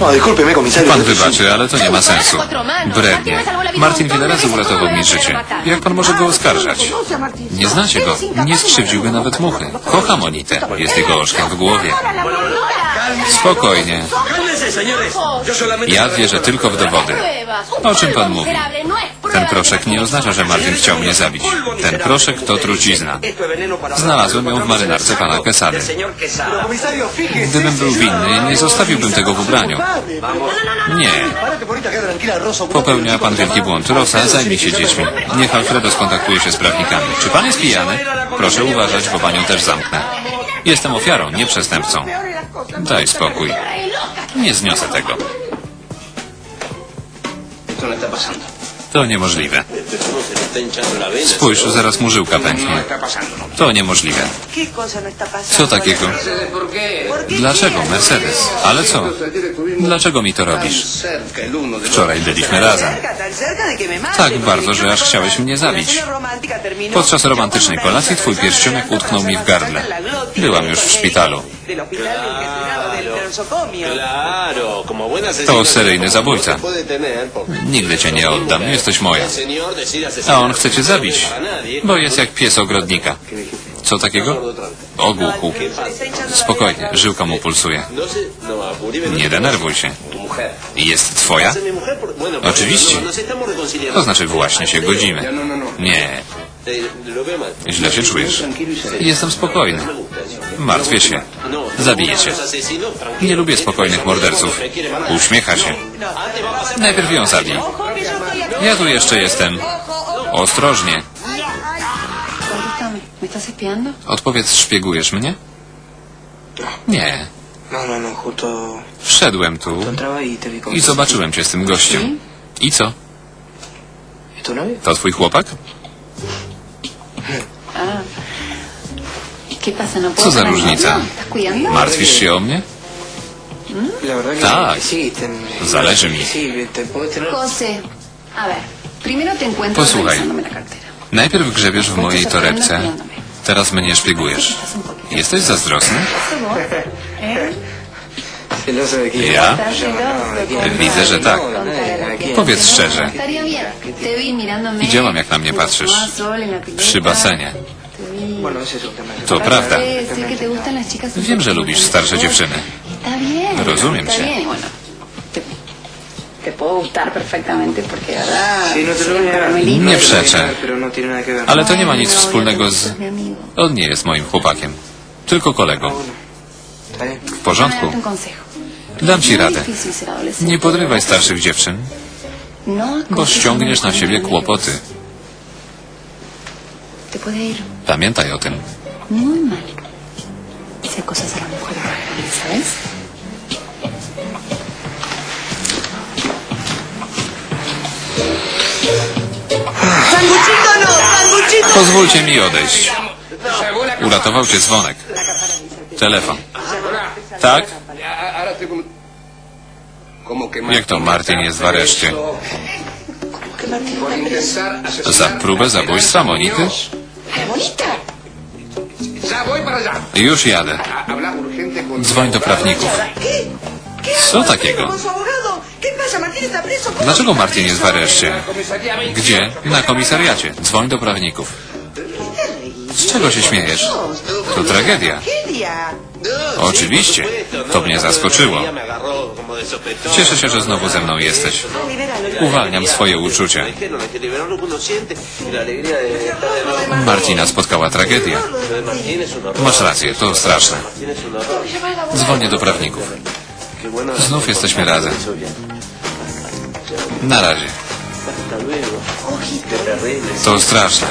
No. Pan wybaczy, ale to nie ma sensu. Brednie. Martin wiele razy uratował mi życie. Jak pan może go oskarżać? Nie znacie go. Nie skrzywdziłby nawet muchy. Kocha Monitę. Jest jego oczkiem w głowie. Spokojnie. Ja wierzę tylko w dowody. O czym pan mówi? Ten proszek nie oznacza, że Martin chciał mnie zabić. Ten proszek to trucizna. Znalazłem ją w marynarce pana fíjese. Gdybym był winny, nie zostawiłbym tego w ubraniu. Nie. Popełnia pan wielki błąd. Rosa, zajmij się dziećmi. Niech Alfredo skontaktuje się z prawnikami. Czy pan jest pijany? Proszę uważać, bo panią też zamknę. Jestem ofiarą, nie przestępcą. Daj spokój. Nie zniosę tego. To niemożliwe. Spójrz, zaraz mu żyłka pęknie. To niemożliwe. Co takiego? Dlaczego, Mercedes? Ale co? Dlaczego mi to robisz? Wczoraj byliśmy razem. Tak bardzo, że aż chciałeś mnie zabić. Podczas romantycznej kolacji twój pierścionek utknął mi w gardle. Byłam już w szpitalu. To seryjny zabójca. Nigdy cię nie oddam, jesteś moja. A on chce cię zabić, bo jest jak pies ogrodnika. Co takiego? Ogłuchł. Spokojnie, żyłka mu pulsuje. Nie denerwuj się. Jest twoja? Oczywiście. To znaczy właśnie się godzimy. Nie, źle się czujesz. Jestem spokojny. Martwię się. Zabiję cię. Nie lubię spokojnych morderców. Uśmiecha się. Najpierw ją zabij. Ja tu jeszcze jestem. Ostrożnie. Odpowiedz, szpiegujesz mnie? Nie. No, no, no, Wszedłem tu i zobaczyłem cię z tym gościem. I co? To twój chłopak? Ah. ¿Qué pasa? ¿No puedo Co za różnica? Martwisz się o mnie? Tak. Zależy mi. Posłuchaj. Najpierw grzebiesz w mojej torebce. Teraz mnie szpiegujesz. Jesteś zazdrosny? ¿Eh? Ja? ¿Estás celoso? ¿De quién? Widzę, że tak. No. Powiedz szczerze. Widziałam, jak na mnie patrzysz. Przy basenie. To prawda. Wiem, że lubisz starsze dziewczyny. Rozumiem cię. Te, puedo gustar perfectamente porque, ¿verdad? No. Nie przeczę. No. Ale to nie ma nic no, wspólnego z... On nie jest moim chłopakiem. Tylko kolegą. Está bien. W porządku. Dam ci radę. Nie podrywaj starszych dziewczyn, bo ściągniesz na siebie kłopoty. Pamiętaj o tym. Pozwólcie mi odejść. Uratował cię dzwonek. Telefon. Tak? Jak to Martin jest w areszcie? Za próbę zabójstwa allá. Już jadę. Dzwoń do prawników. ¿Qué? ¿Qué Co takiego? Dlaczego Martin jest w areszcie? Comisaría 20. Gdzie? Na komisariacie. Dzwoń do prawników. Z czego się śmiejesz? To tragedia. Tragedia. Oczywiście. To mnie zaskoczyło. Cieszę się, że znowu ze mną jesteś. Uwalniam swoje uczucia. Martina spotkała tragedia. Masz rację, to straszne. Dzwonię do prawników. Znów jesteśmy razem. Na razie. To straszne.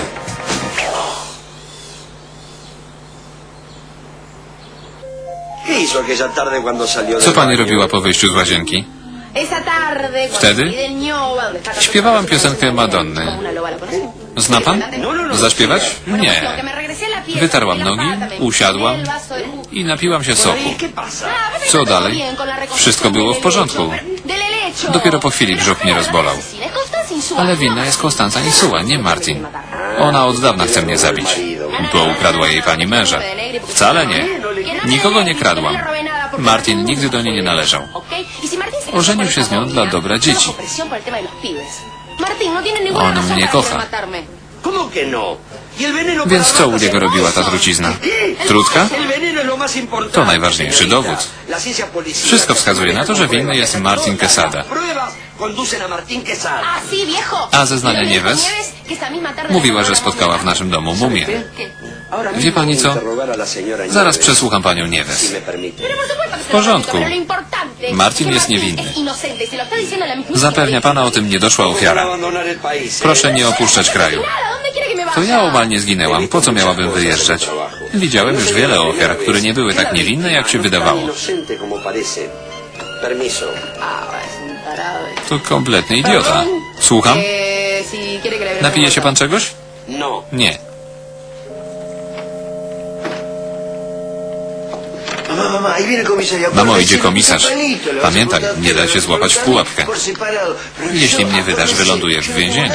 ¿Qué hizo aquella tarde cuando salió Co pani robiła po wyjściu z łazienki? Wtedy? Śpiewałam piosenkę Madonny. Zna pan? Zaśpiewać? Nie. me regresé a la fiesta, Wytarłam la nogi, usiadłam i napiłam się soku. Co dalej? Wszystko było w porządku. Dopiero po chwili brzuch mnie la rozbolał. Ale winna jest Konstanca Insuła, nie Martin. Ona od dawna chce mnie zabić, bo ukradła jej pani męża. Wcale nie. Nikogo nie kradłam. Martin nigdy do niej nie należał. Ożenił się z nią dla dobra dzieci. No On mnie kocha. Querer matarme. ¿Cómo que no? ¿Y el veneno Więc co u niego robiła ta trucizna? Trutka? To najważniejszy dowód. Wszystko wskazuje na to, że winny jest Martin Quesada. A zeznania Nieves? Mówiła, że spotkała w naszym domu mumię. Wie pani co? Zaraz przesłucham panią Nieves. W porządku. Martin jest niewinny. Zapewnia pana o tym niedoszła Vamos a ofiara. Proszę nie opuszczać kraju. To ja omal nie zginęłam. Po co miałabym wyjeżdżać? Widziałem już wiele ofiar, które nie były tak niewinne, jak się wydawało. To kompletny idiota. Słucham? Napije się pan czegoś? No. Nie. Mamo, idzie komisarz. Pamiętaj, nie da się złapać w pułapkę. Jeśli mnie wydasz, wylądujesz w więzieniu.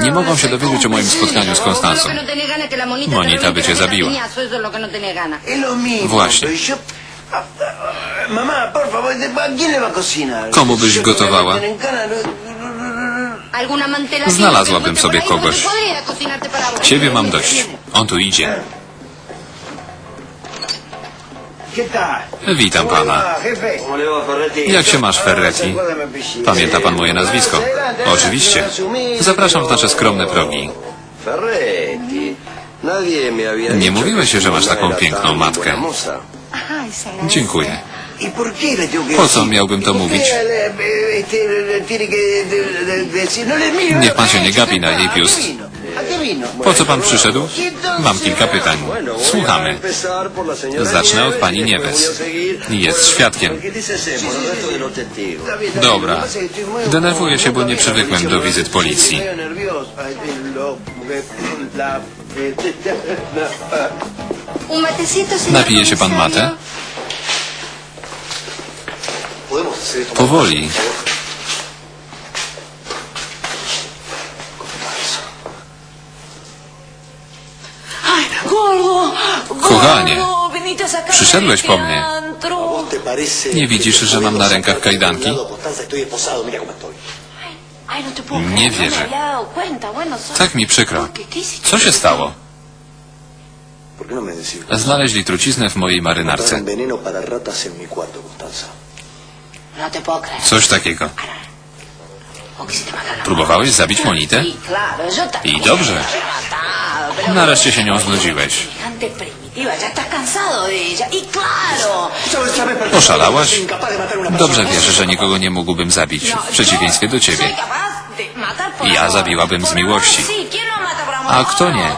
Nie mogą się dowiedzieć o moim spotkaniu z Konstancą. Monita by cię zabiła. Właśnie. Komu byś gotowała? Znalazłabym sobie kogoś. Ciebie mam dość. On tu idzie. Witam pana. Jak się masz, Ferretti? Pamięta pan moje nazwisko? Oczywiście. Zapraszam w nasze skromne progi. Nie mówiłeś, że masz taką piękną matkę. Dziękuję. ¿Y por qué le tengo que Po co miałbym to ¿Y por qué mówić? Niech pan się nie gapi na jej piust. Po co pan przyszedł? Mam kilka pytań. Słuchamy. Zacznę od pani Nieves. Jest świadkiem. Dobra. Denerwuję się, bo nie przywykłem do wizyt policji. Napije się pan matę? Powoli. Kochanie, przyszedłeś po mnie. Nie widzisz, że mam na rękach kajdanki? Nie wierzę. Tak mi przykro. Co się stało? Znaleźli truciznę w mojej marynarce. Coś takiego. ¿O quisiste matar a la Próbowałeś zabić Monitę? I dobrze. Nareszcie się nią znudziłeś. Ya estás cansado de ella. Y claro, Oszalałaś? Dobrze wiesz, że nikogo nie mógłbym zabić. W przeciwieństwie do ciebie. Ja zabiłabym z miłości. amor, sí, ¿quién no? A kto nie?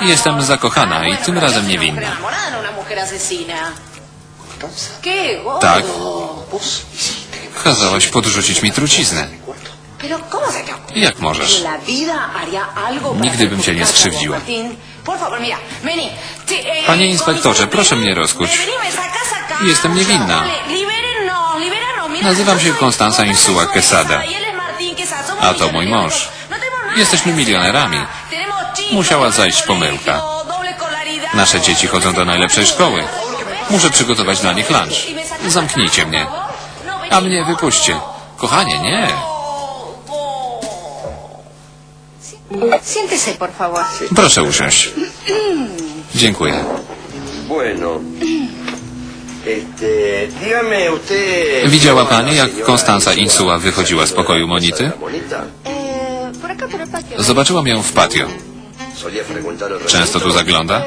Jestem zakochana i tym razem niewinna. no una mujer asesina. ¿Qué, gordo? Tak. Kazałaś podrzucić mi truciznę. Jak możesz? Nigdy bym cię nie skrzywdziła. Eh, Panie inspektorze, proszę mnie rozkuć. Jestem niewinna. Nazywam się Constanza Insua Quesada. A to mój mąż. No Jesteśmy milionerami. Musiała zajść pomyłka. Nasze dzieci chodzą do najlepszej szkoły. Muszę przygotować dla nich lunch. Zamknijcie mnie. A mnie wypuśćcie. Kochanie, nie. Siéntese, por favor. Proszę usiąść. Dziękuję. Bueno. Este, dígame usted... Widziała pani, jak Konstanza Insua wychodziła z pokoju Monity? Eh, por acá, por el patio. Zobaczyłam ją w patio. Często tu zagląda?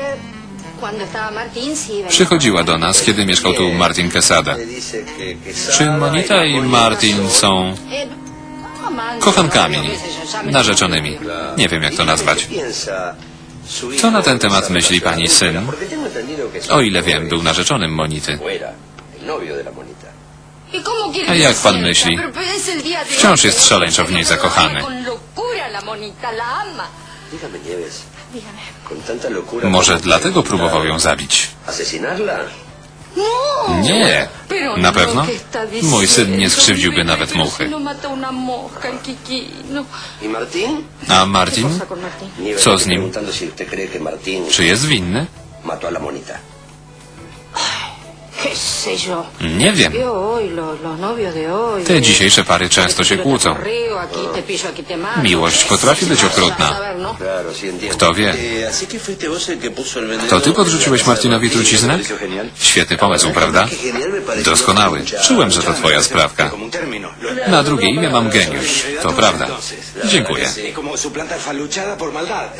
Cuando estaba Martín, sí, venía. Przychodziła do nas, kiedy mieszkał tu Martin Quesada. Czy Monita i Martin są Eh, kochankami, narzeczonymi? Nie wiem, jak to nazwać. Co na ten temat myśli pani syn? O ile wiem, był narzeczonym Monity. Fuera, el novio de la monita. ¿Y cómo quiere A jak pan myśli? Wciąż jest szaleńczo w niej zakochany. Może ¿cómo dlatego próbował ją zabić. Nie. Na no, pewno? Mój syn nie skrzywdziłby nawet muchy. si No mata una mosca, el Kikino. ¿Y Martín? A Martin? Nieves, Co z nim? preguntando si usted cree que Martín Czy jest winny? mató a la monita. ¿Qué sé yo? Nie wiem. Te dzisiejsze pary często się kłócą. Miłość potrafi być okrutna. Kto wie? Eh. To ty podrzuciłeś Martinowi truciznę? Świetny pomysł, prawda? Doskonały. Czułem, że to twoja sprawka. Na drugie imię mam geniusz. To prawda. Dziękuję.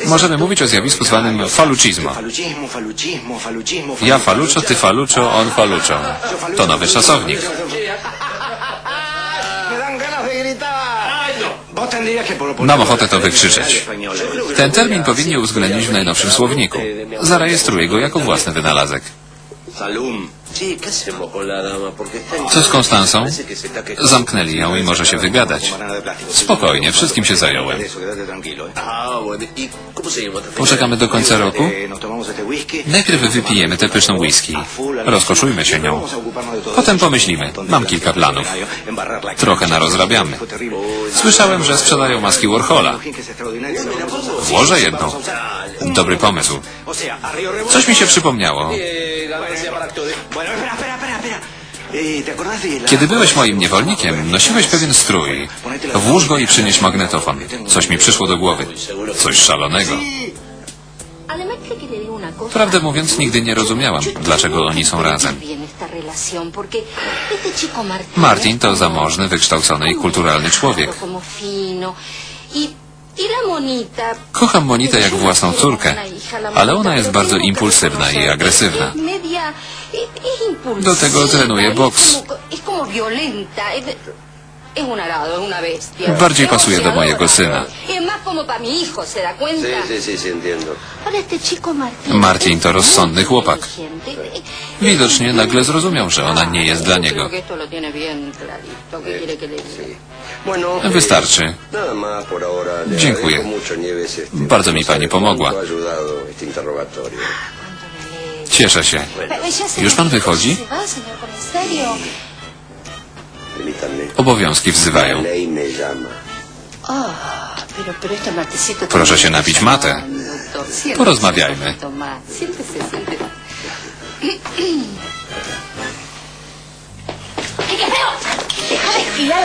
Możemy mówić o zjawisku zwanym falucizmo. Ja faluczo, ty faluczo, on faluczo. To nowy czasownik. Mam ochotę to wykrzyczeć. Ten termin powinni uwzględnić w najnowszym słowniku. Zarejestruję go jako własny wynalazek. Co z Konstansą? Zamknęli ją i może się wygadać. Spokojnie, wszystkim się zająłem. Eh. Ah. Poczekamy do końca roku? Eh. Najpierw wypijemy tę pyszną whisky. Rozkoszujmy się nią. Potem pomyślimy. Mam kilka planów. Trochę narozrabiamy. Słyszałem, że sprzedają maski Warhola. Włożę jedną. Dobry pomysł. Coś mi się przypomniało. Bueno, espera, espera, espera, espera. Eh, ¿Te acordás de la... Kiedy byłeś moim niewolnikiem, nosiłeś pewien strój. Włóż go i przynieś magnetofon. Coś mi przyszło do głowy. Coś szalonego. Prawdę mówiąc, nigdy nie rozumiałam, dlaczego oni są razem. Martin to zamożny, wykształcony i kulturalny człowiek. Kocham Monitę jak własną córkę, ale ona jest bardzo impulsywna i agresywna. Do tego trenuje boks. Bardziej pasuje do mojego syna. Martin to rozsądny chłopak. Widocznie nagle zrozumiał, że ona nie jest dla niego. Creo que esto lo tiene bien clarito. ¿Qué quiere que le diga? Bueno, Wystarczy. Dziękuję. Bardzo mi pani pomogła. interrogatorio. Cieszę się. Już pan wychodzi? Este matecito... Proszę się napić matę. Porozmawiajmy.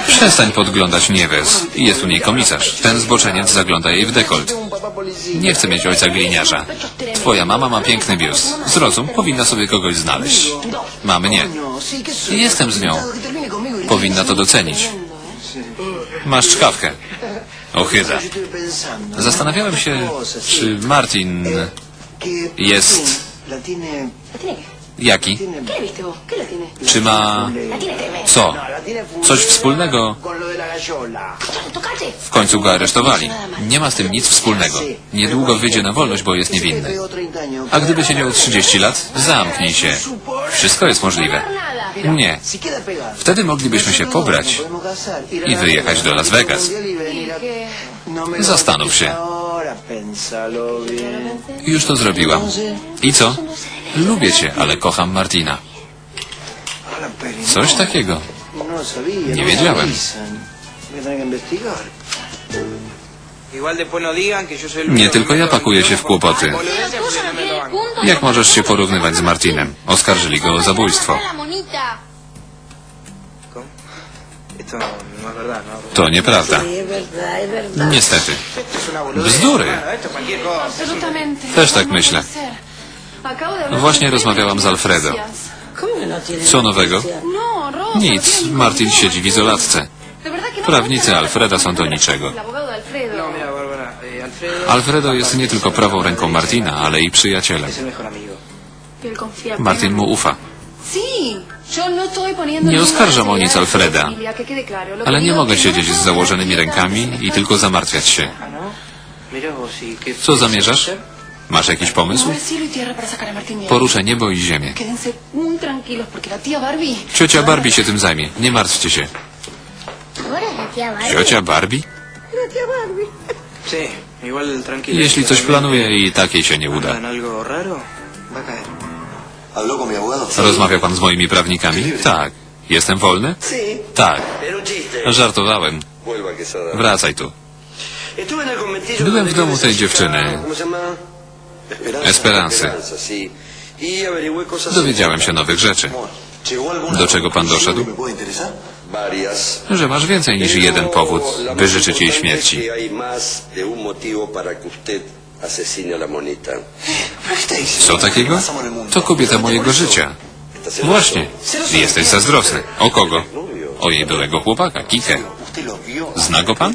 Przestań podglądać Nieves. Jest u niej komisarz. Ten zboczeniec zagląda jej w dekolt. Nie chcę mieć ojca gliniarza. Twoja mama ma piękny biust. Zrozum, powinna sobie kogoś znaleźć. Mamy nie. Jestem z nią. Powinna to docenić. Masz czkawkę. Ochyda. Zastanawiałem się, czy Martin jest jaki? Czy ma co? Coś wspólnego? W końcu go aresztowali. Nie ma z tym nic wspólnego. Niedługo wyjdzie na wolność, bo jest niewinny. pegó 30 años. A gdyby siedział 30 lat? Zamknij się. Wszystko jest możliwe. Nie. Wtedy moglibyśmy się pobrać i wyjechać do Las Vegas. Zastanów się. Już to zrobiłam. I co? Lubię cię, ale kocham Martina. Coś takiego. Nie wiedziałem. Nie tylko ja pakuję się w kłopoty. no. Jak możesz się porównywać z Martinem? Oskarżyli go o zabójstwo. No ¿no? To nieprawda. Niestety. Bzdury. Też tak myślę. Właśnie rozmawiałam z Alfredo. ¿Cómo que no tiene Co nowego? No, no Nic. Martin siedzi w izolatce. Prawnicy Alfreda są do niczego. Alfredo. Jest nie tylko prawą ręką Martina, ale i przyjacielem. Martin mu ufa. No Nie oskarżam o nic Alfreda. Ale nie mogę que no siedzieć z założonymi rękami i tylko zamartwiać się. Ah, ¿no? Mira vos, ¿y qué Co zamierzasz? Masz jakiś pomysł? Y. Poruszę niebo i ziemię. Ciocia Barbie się tym zajmie. Nie martwcie się. Ciocia Barbie? Jeśli coś planuje i takiej się nie uda. En algo raro, va a caer. ¿Habló con mi abogado? Rozmawiał pan z moimi prawnikami? Tak. Jestem wolny? Tak. Żartowałem. Wracaj tu. Byłem w domu tej dziewczyny. sí. Y Dowiedziałem się nowych rzeczy. Do czego pan doszedł? Że masz więcej niż jeden powód, by życzyć jej śmierci. Co takiego? To kobieta mojego życia. Właśnie. Jesteś zazdrosny. O kogo? O jej byłego chłopaka, Kike. Zna go pan?